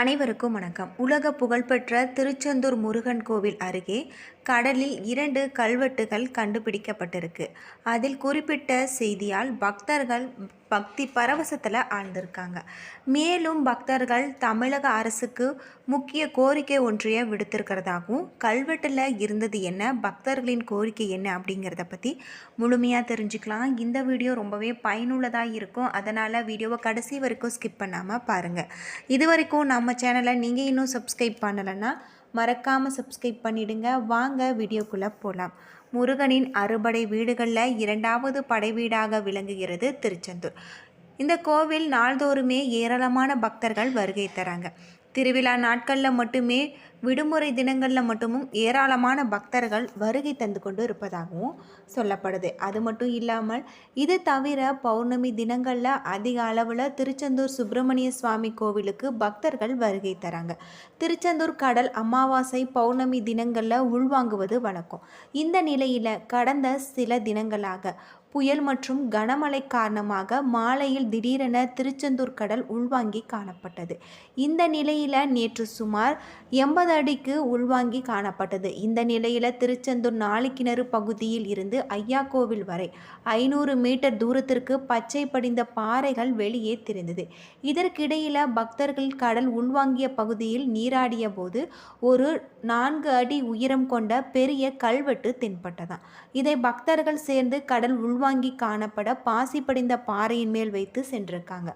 அனைவருக்கும் வணக்கம். உலக புகழ்பெற்ற திருச்செந்தூர் முருகன் கோவில் அருகே கடலில் இரண்டு கல்வெட்டுகள் கண்டுபிடிக்கப்பட்டிருக்கு. அதில் குறிப்பிட்ட செய்தியால் பக்தர்கள் பக்தி பரவசத்தில் ஆழ்ந்திருக்காங்க. மேலும் பக்தர்கள் தமிழக அரசுக்கு முக்கிய கோரிக்கை ஒன்றைய விடுத்திருக்கிறதாகவும் கல்வெட்டில் இருந்தது என்ன பக்தர்களின் கோரிக்கை என்ன அப்படிங்கிறத பற்றி முழுமையாக தெரிஞ்சுக்கலாம். இந்த வீடியோ ரொம்பவே பயனுள்ளதாக இருக்கும். அதனால் வீடியோவை கடைசி வரைக்கும் ஸ்கிப் பண்ணாமல் பாருங்கள் இது வரைக்கும் நம்ம சேனலை நீங்கள் இன்னும் சப்ஸ்கிரைப் பண்ணலைன்னா மறக்காமல் சப்ஸ்கிரைப் பண்ணிவிடுங்க வாங்க வீடியோக்குள்ளே போகலாம் முருகனின் அறுபடை வீடுகளில் இரண்டாவது படை வீடாக விளங்குகிறது திருச்செந்தூர். இந்த கோவில் நாள்தோறுமே ஏராளமான பக்தர்கள் வருகை தராங்க. திருவிழா நாட்களில் மட்டுமே விடுமுறை தினங்களில் மட்டுமும் ஏராளமான பக்தர்கள் வருகை தந்து கொண்டு இருப்பதாகவும் சொல்லப்படுது. அது மட்டும் இல்லாமல் இது தவிர பௌர்ணமி தினங்களில் அதிக அளவில் திருச்செந்தூர் சுப்பிரமணிய சுவாமி கோவிலுக்கு பக்தர்கள் வருகை தராங்க. திருச்செந்தூர் கடல் அமாவாசை பௌர்ணமி தினங்களில் உள்வாங்குவது வழக்கம். இந்த நிலையில் கடந்த சில தினங்களாக புயல் மற்றும் கனமழை காரணமாக மாலையில் திடீரென திருச்செந்தூர் கடல் உள்வாங்கி காணப்பட்டது. இந்த நிலையில் நேற்று சுமார் எண்பது அடிக்கு உள்வாங்கி காணப்பட்டது. இந்த நிலையில் திருச்செந்தூர் நாளிக்கிணறு பகுதியில் இருந்து ஐயா கோவில் வரை ஐநூறு மீட்டர் தூரத்திற்கு பச்சை படிந்த பாறைகள் வெளியே தெரிந்தது. இதற்கிடையில் பக்தர்கள் கடல் உள்வாங்கிய பகுதியில் நீராடிய போது ஒரு நான்கு அடி உயரம் கொண்ட பெரிய கல்வெட்டு தென்பட்டதாம். இதை பக்தர்கள் சேர்ந்து கடல் உள்வாங்கி காணப்பட பாசி படிந்த பாறையின் மேல் வைத்து சென்றிருக்காங்க.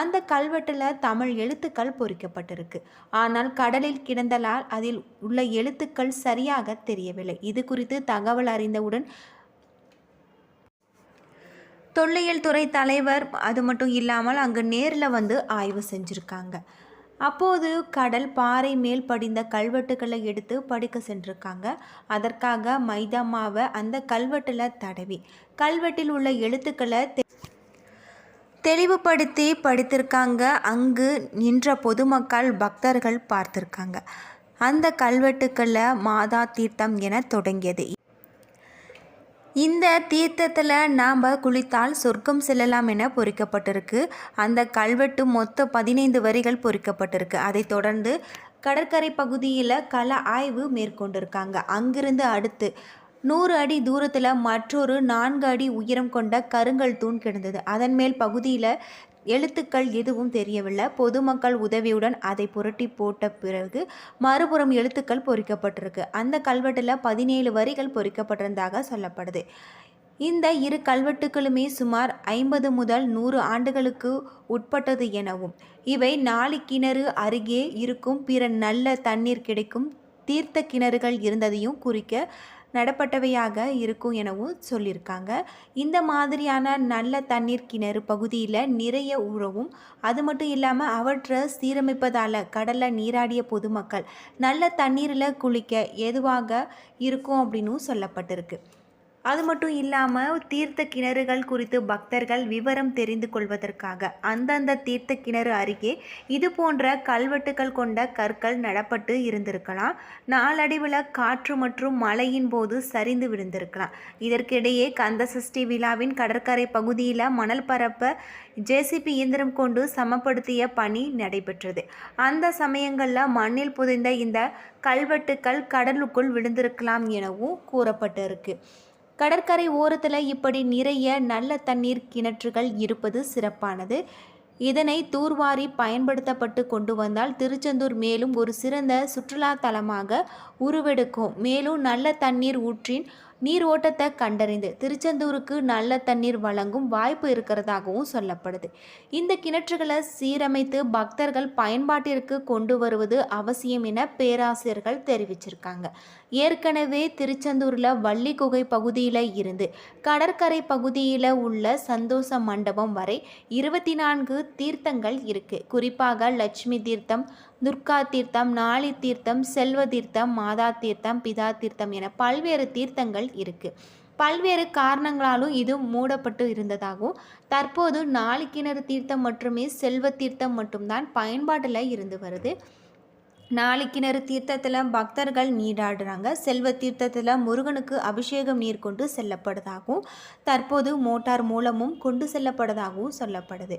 அந்த கல்வெட்டில் தமிழ் எழுத்துக்கள் பொறிக்கப்பட்டிருக்கு. ஆனால் கடலில் கிடந்தலால் அதில் உள்ள எழுத்துக்கள் சரியாக தெரியவில்லை. இது குறித்து தகவல் அறிந்தவுடன் தொல்லியல் துறை தலைவர் அது மட்டும் இல்லாமல் அங்கு நேரில் வந்து ஆய்வு செஞ்சுருக்காங்க. அப்போது கடல் பாறை மேல் படிந்த கல்வெட்டுகளை எடுத்து படிக்க சென்றிருக்காங்க. அதற்காக மைதா மாவை அந்த கல்வெட்டில் தடவி கல்வெட்டில் உள்ள எழுத்துக்களை தெ- தெளிவுபடுத்தி படித்திருக்காங்க. அங்கு நின்ற பொதுமக்கள் பக்தர்கள் பார்த்திருக்காங்க. அந்த கல்வெட்டுக்களில் மாதா தீர்த்தம் என தொடங்கியது. இந்த தீர்த்தத்தில் நாம் குளித்தால் சொர்க்கம் செல்லலாம் என பொறிக்கப்பட்டிருக்கு. அந்த கல்வெட்டு மொத்த பதினைந்து வரிகள் பொறிக்கப்பட்டிருக்கு. அதைத் தொடர்ந்து கடற்கரை பகுதியில் கள ஆய்வு மேற்கொண்டிருக்காங்க. அங்கிருந்து அடுத்து நூறு அடி தூரத்தில் மற்றொரு நான்கு அடி உயரம் கொண்ட கருங்கல் தூண் கிடந்தது. அதன் மேல் பகுதியில் எழுத்துக்கள் எதுவும் தெரியவில்லை. பொதுமக்கள் உதவியுடன் அதை புரட்டி போட்ட பிறகு மறுபுறம் எழுத்துக்கள் பொறிக்கப்பட்டிருக்கு. அந்த கல்வெட்டில் பதினேழு வரிகள் பொறிக்கப்பட்டிருந்ததாக சொல்லப்படுது. இந்த இரு கல்வெட்டுகளுமே சுமார் ஐம்பது முதல் நூறு ஆண்டுகளுக்கு உட்பட்டது எனவும் இவை நாலு கிணறு அருகே இருக்கும் பிற நல்ல தண்ணீர் கிடைக்கும் தீர்த்த கிணறுகள் இருந்ததையும் குறிக்க நடப்பட்டவையாக இருக்கும் எனவும் சொல்லியிருக்காங்க. இந்த மாதிரியான நல்ல தண்ணீர் கிணறு பகுதியில் நிறைய உறவும் அது மட்டும் இல்லாமல் அவற்றை சீரமைப்பதால் கடலில் நீராடிய பொதுமக்கள் நல்ல தண்ணீரில் குளிக்க ஏதுவாக இருக்கும் அப்படின்னும் சொல்லப்பட்டிருக்கு. அது மட்டும் இல்லாமல் தீர்த்த கிணறுகள் குறித்து பக்தர்கள் விவரம் தெரிந்து கொள்வதற்காக அந்தந்த தீர்த்த கிணறு அருகே இது போன்ற கல்வெட்டுகள் கொண்ட கற்கள் நடப்பட்டு இருந்திருக்கலாம். நாளடைவில் காற்று மற்றும் மழையின் போது சரிந்து விழுந்திருக்கலாம். இதற்கிடையே கந்தசஷ்டி விழாவின் கடற்கரை பகுதியில் மணல் பரப்ப ஜேசிபி இயந்திரம் கொண்டு சமப்படுத்திய பணி நடைபெற்றது. அந்த சமயங்களில் மண்ணில் புதைந்த இந்த கல்வெட்டுக்கள் கடலுக்குள் விழுந்திருக்கலாம் எனவும் கூறப்பட்டிருக்கு. கடற்கரை ஓரத்தில் இப்படி நிறைய நல்ல தண்ணீர் கிணற்றுகள் இருப்பது சிறப்பானது. இதனை தூர்வாரி பயன்படுத்தப்பட்டு கொண்டு வந்தால் திருச்செந்தூர் மேலும் ஒரு சிறந்த சுற்றுலா தலமாக உருவெடுக்கும். மேலும் நல்ல தண்ணீர் ஊற்றின் நீர் ஓட்டத்தை கண்டறிந்து திருச்செந்தூருக்கு நல்ல தண்ணீர் வழங்கும் வாய்ப்பு இருக்கிறதாகவும் சொல்லப்படுது. இந்த கிணற்றுகளை சீரமைத்து பக்தர்கள் பயன்பாட்டிற்கு கொண்டு வருவது அவசியம் என பேராசிரியர்கள் தெரிவிச்சிருக்காங்க. ஏற்கனவே திருச்செந்தூரில் வள்ளி குகை பகுதியில் இருந்து கடற்கரை பகுதியில் உள்ள சந்தோஷ மண்டபம் வரை இருபத்தி நான்கு தீர்த்தங்கள் இருக்கு. குறிப்பாக லட்சுமி தீர்த்தம் துர்கா தீர்த்தம் நாளி தீர்த்தம் செல்வ தீர்த்தம் மாதா தீர்த்தம் பிதா தீர்த்தம் என பல்வேறு தீர்த்தங்கள் இருக்குது பல்வேறு காரணங்களாலும் இது மூடப்பட்டு இருந்ததாகவும் தற்போது நாலு கிணறு தீர்த்தம் மட்டுமே செல்வ தீர்த்தம் மட்டும்தான் பயன்பாட்டில் இருந்து வருது. நாளைக்கிணறு தீர்த்தத்தில் பக்தர்கள் நீராடுறாங்க. செல்வ தீர்த்தத்தில் முருகனுக்கு அபிஷேகம் நீர் கொண்டு செல்லப்படுவதாகவும் தற்போது மோட்டார் மூலமும் கொண்டு செல்லப்படுவதாகவும் சொல்லப்படுது.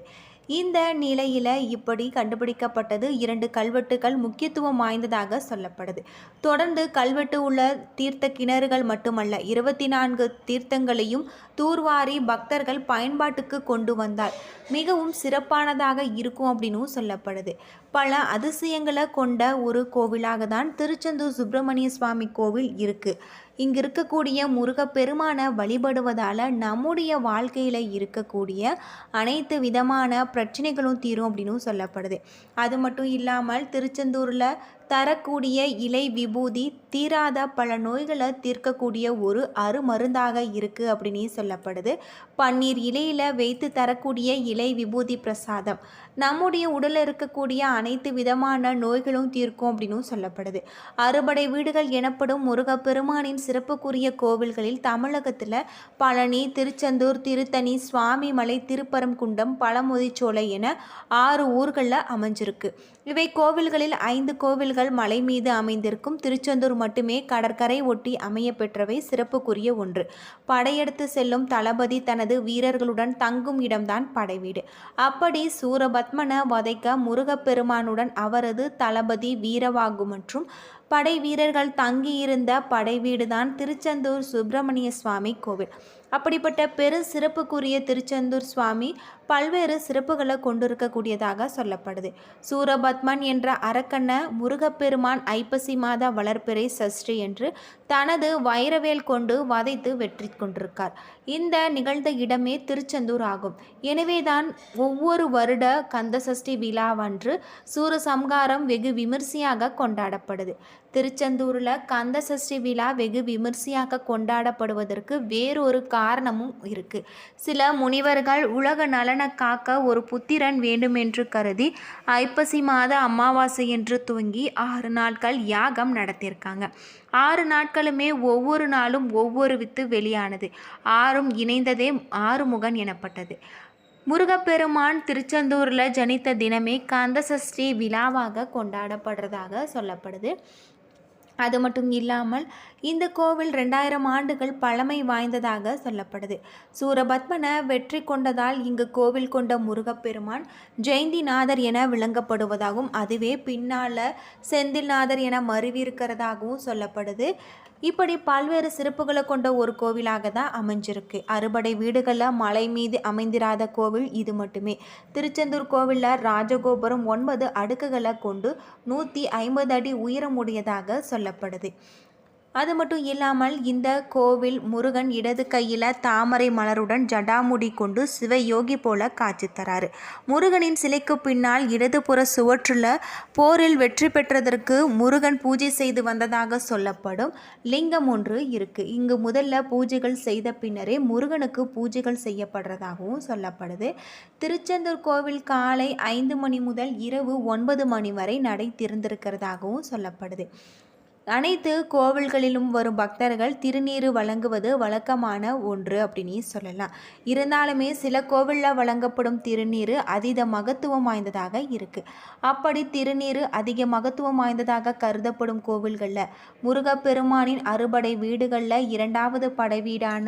இந்த நிலையில் இப்படி கண்டுபிடிக்கப்பட்டது இரண்டு கல்வெட்டுகள் முக்கியத்துவம் வாய்ந்ததாக சொல்லப்படுது. தொடர்ந்து கல்வெட்டு உள்ள தீர்த்த கிணறுகள் மட்டுமல்ல இருபத்தி நான்கு தீர்த்தங்களையும் தூர்வாரி பக்தர்கள் பயன்பாட்டுக்கு கொண்டு வந்தார். மிகவும் சிறப்பானதாக இருக்கும் அப்படின்னும் சொல்லப்படுது. பல அதிசயங்களை கொண்ட ஒரு கோவிலாக தான் திருச்செந்தூர் சுப்பிரமணிய சுவாமி கோவில் இருக்குது இங்கு இருக்கக்கூடிய முருகப்பெருமானை வழிபடுவதால் நம்முடைய வாழ்க்கையில் இருக்கக்கூடிய அனைத்து விதமான பிரச்சனைகளும் தீரும் அப்படின்னும் சொல்லப்படுது. அது மட்டும் இல்லாமல் திருச்செந்தூரில் தரக்கூடிய இலை விபூதி தீராத பல நோய்களை தீர்க்கக்கூடிய ஒரு அருமருந்தாக இருக்குது அப்படின்னு சொல்லப்படுது. பன்னீர் இலையில் வைத்து தரக்கூடிய இலை விபூதி பிரசாதம். நம்முடைய உடலில் இருக்கக்கூடிய அனைத்து விதமான நோய்களும் தீர்க்கும் அப்படின்னும் சொல்லப்படுது. அறுபடை வீடுகள் எனப்படும் முருகப்பெருமானின் சிறப்புக்குரிய கோவில்களில் தமிழகத்தில் பழனி திருச்செந்தூர் திருத்தணி சுவாமிமலை திருப்பரங்குன்றம் பழமுதிச்சோலை என ஆறு ஊர்களில் அமைஞ்சிருக்கு. இவை கோவில்களில் ஐந்து கோவில்கள் மலை மீது அமைந்திருக்கும் திருச்செந்தூர் மட்டுமே கடற்கரை ஒட்டி அமைய பெற்றவை சிறப்புக்குரிய ஒன்று. படையெடுத்து செல்லும் தளபதி தனது வீரர்களுடன் தங்கும் இடம்தான் படைவீடு அப்படி சூரபத்மனை வதைக்க முருகப்பெருமானுடன் அவரது தளபதி வீரவாகு மற்றும் படை வீரர்கள் தங்கியிருந்த படைவீடுதான் திருச்செந்தூர் சுப்பிரமணிய சுவாமி கோவில். அப்படிப்பட்ட பெரு சிறப்புக்குரிய திருச்செந்தூர் சுவாமி பல்வேறு சிறப்புகளை கொண்டிருக்கக்கூடியதாக சொல்லப்படுது. சூரபத்மன் என்ற அரக்கண்ண முருகப்பெருமான் ஐப்பசி மாத வளர்ப்பிறை சஷ்டி என்று தனது வைரவேல் கொண்டு வதைத்து வெற்றி கொண்டிருக்கார். இந்த நிகழ்ந்த இடமே திருச்செந்தூர் ஆகும். எனவேதான் ஒவ்வொரு வருட கந்த சஷ்டி விழாவன்று சூரசம்காரம் வெகு விமர்சையாக கொண்டாடப்படுது. திருச்செந்தூரில் கந்த சஷ்டி விழா வெகு விமர்சையாக கொண்டாடப்படுவதற்கு வேறொரு காரணமும் இருக்குது சில முனிவர்கள் உலக நலன காக்க ஒரு புத்திரன் வேண்டுமென்று கருதி ஐப்பசி மாத அமாவாசை என்று துவங்கி ஆறு நாட்கள் யாகம் நடத்தியிருக்காங்க. ஆறு நாட்களுமே ஒவ்வொரு நாளும் ஒவ்வொரு வித்து வெளியானது. ஆறும் இணைந்ததே ஆறுமுகன் எனப்பட்டது. முருகப்பெருமான் திருச்செந்தூரில் ஜனித்த தினமே கந்தசஷ்டி விழாவாக கொண்டாடப்படுறதாக சொல்லப்படுது. அது மட்டும் இல்லாமல் இந்த கோவில் ரெண்டாயிரம் ஆண்டுகள் பழமை வாய்ந்ததாக சொல்லப்படுது. சூரபத்மனை வெற்றி கொண்டதால் இங்கு கோவில் கொண்ட முருகப்பெருமான் ஜெயந்திநாதர் என விளங்கப்படுவதாகவும் அதுவே பின்னால் செந்தில்நாதர் என மருவியிருக்கிறதாகவும் சொல்லப்படுது. இப்படி பல்வேறு சிறப்புகளை கொண்ட ஒரு கோவிலாக தான் அமைஞ்சிருக்கு. அறுபடை வீடுகளில் மலை மீது அமைந்திராத கோவில் இது மட்டுமே. திருச்செந்தூர் கோவிலில் ராஜகோபுரம் ஒன்பது அடுக்குகளை கொண்டு நூற்றி ஐம்பது அடி உயரமுடையதாக சொல்லப்படுது. அது மட்டும் இல்லாமல் இந்த கோவில் முருகன் இடது கையில் தாமரை மலருடன் ஜடாமுடி கொண்டு சிவயோகி போல காட்சி தராரு. முருகனின் சிலைக்கு பின்னால் இடதுபுற சுவற்றில் போரில் வெற்றி பெற்றதற்கு முருகன் பூஜை செய்து வந்ததாக சொல்லப்படும் லிங்கம் ஒன்று இருக்குது இங்கு முதல்ல பூஜைகள் செய்த பின்னரே முருகனுக்கு பூஜைகள் செய்யப்படுறதாகவும் சொல்லப்படுது. திருச்செந்தூர் கோவில் காலை ஐந்து மணி முதல் இரவு ஒன்பது மணி வரை நடை திறந்திருக்கிறதாகவும் சொல்லப்படுது. அனைத்து கோவில்களிலும் வரும் பக்தர்கள் திருநீர் வழங்குவது வழக்கமான ஒன்று அப்படின்னு சொல்லலாம். இருந்தாலுமே சில கோவிலில் வழங்கப்படும் திருநீர் அதீத மகத்துவம் வாய்ந்ததாக இருக்குது அப்படி திருநீர் அதிக மகத்துவம் வாய்ந்ததாக கருதப்படும் கோவில்களில் முருகப்பெருமானின் அறுபடை வீடுகளில் இரண்டாவது படை வீடான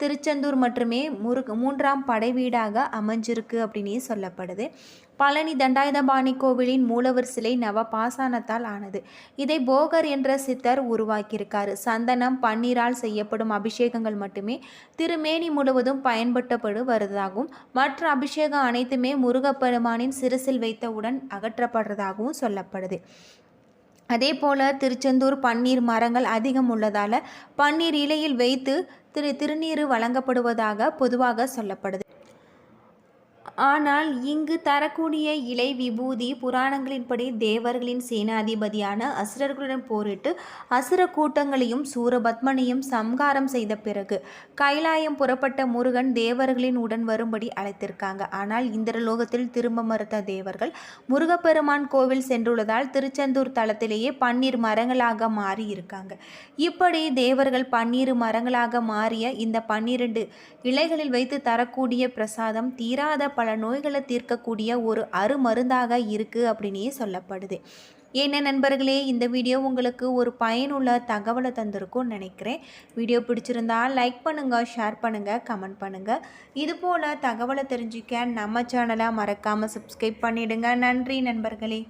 திருச்செந்தூர் மட்டுமே முருக மூன்றாம் படைவீடாக அமைஞ்சிருக்கு அப்படின்னே சொல்லப்படுது. பழனி தண்டாயுதபாணி கோவிலின் மூலவர் சிலை நவ பாசானத்தால் ஆனது. இதை போகர் என்ற சித்தர் உருவாக்கியிருக்காரு. சந்தனம் பன்னீரால் செய்யப்படும் அபிஷேகங்கள் மட்டுமே திருமேனி முழுவதும் பயன்படுத்தப்படு வருவதாகவும் மற்ற அபிஷேகம் அனைத்துமே முருகப்பெருமானின் சிறுசில் வைத்தவுடன் அகற்றப்படுறதாகவும் சொல்லப்படுது. அதே போல் திருச்செந்தூர் பன்னீர் மரங்கள் அதிகம் உள்ளதால் பன்னீர் இலையில் வைத்து திரு திருநீர் வழங்கப்படுவதாக பொதுவாக சொல்லப்படுது. ஆனால் இங்கு தரக்கூடிய இலை விபூதி புராணங்களின்படி தேவர்களின் சேனாதிபதியான அசுரர்களுடன் போரிட்டு அசுர கூட்டங்களையும் சூரபத்மனையும் சம்காரம் செய்த பிறகு கைலாயம் புறப்பட்ட முருகன் தேவர்களின் உடன் வரும்படி அழைத்திருக்காங்க. ஆனால் இந்திரலோகத்தில் திரும்ப மறுத்த தேவர்கள் முருகப்பெருமான் கோவில் சென்றுள்ளதால் திருச்செந்தூர் தளத்திலேயே பன்னீர் மரங்களாக மாறி இருக்காங்க. இப்படி தேவர்கள் பன்னீர் மரங்களாக மாறிய இந்த பன்னிரண்டு இலைகளில் வைத்து தரக்கூடிய பிரசாதம் தீராத பல பல நோய்களை தீர்க்கக்கூடிய ஒரு அருமருந்தாக இருக்குது அப்படின்னே சொல்லப்படுது. என்ன நண்பர்களே இந்த வீடியோ உங்களுக்கு ஒரு பயனுள்ள தகவலை தந்திருக்கும்னு நினைக்கிறேன். வீடியோ பிடிச்சிருந்தா லைக் பண்ணுங்கள் ஷேர் பண்ணுங்கள் கமெண்ட் பண்ணுங்கள் இது போல் தகவலை தெரிஞ்சுக்க நம்ம சேனலை மறக்காமல் சப்ஸ்கிரைப் பண்ணிடுங்க. நன்றி நண்பர்களே.